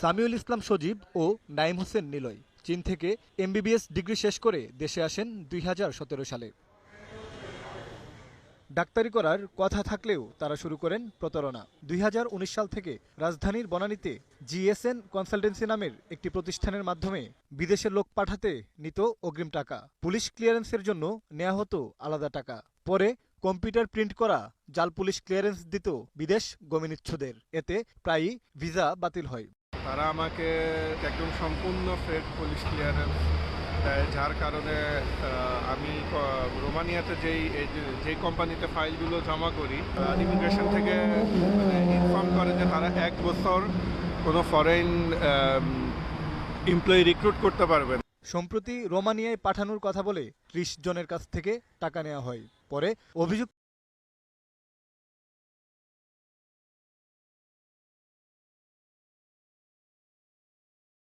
সামিউল ইসলাম সজীব ও নাইম হোসেন নিলয়। চীন থেকে MBBS degree শেষ করে দেশে আসেন দুই হাজার সতেরো সালে। ডাক্তারি করার কথা থাকলেও তারা শুরু করেন প্রতারণা। দুই হাজার উনিশ সাল থেকে রাজধানীর বনানীতে জিএসএন কনসালটেন্সি নামের একটি প্রতিষ্ঠানের মাধ্যমে বিদেশে লোক পাঠাতে নিত অগ্রিম টাকা। পুলিশ ক্লিয়ারেন্সের জন্য নেওয়া হতো আলাদা টাকা। পরে কম্পিউটার প্রিন্ট করা জাল পুলিশ ক্লিয়ারেন্স দিত বিদেশ গমিনিচ্ছুদের। এতে প্রায়ই ভিসা বাতিল হয়। তারা আমাকে একদম সম্পূর্ণ ফেড পুলিশ ক্লিয়ারেন্স দেয়, যার কারণে আমি রোমানিয়াতে যেই যে- কোম্পানিতে ফাইলগুলো জমা করি ইমিগ্রেশন থেকে ইনফর্ম করে যে তারা এক বছর কোনো ফরেন এমপ্লয়ি রিক্রুট করতে পারবে না। সম্প্রতি রোমানিয়ায় পাঠানোর কথা বলে ত্রিশ জনের কাছ থেকে টাকা নেওয়া হয় পরে অভিযুক্ত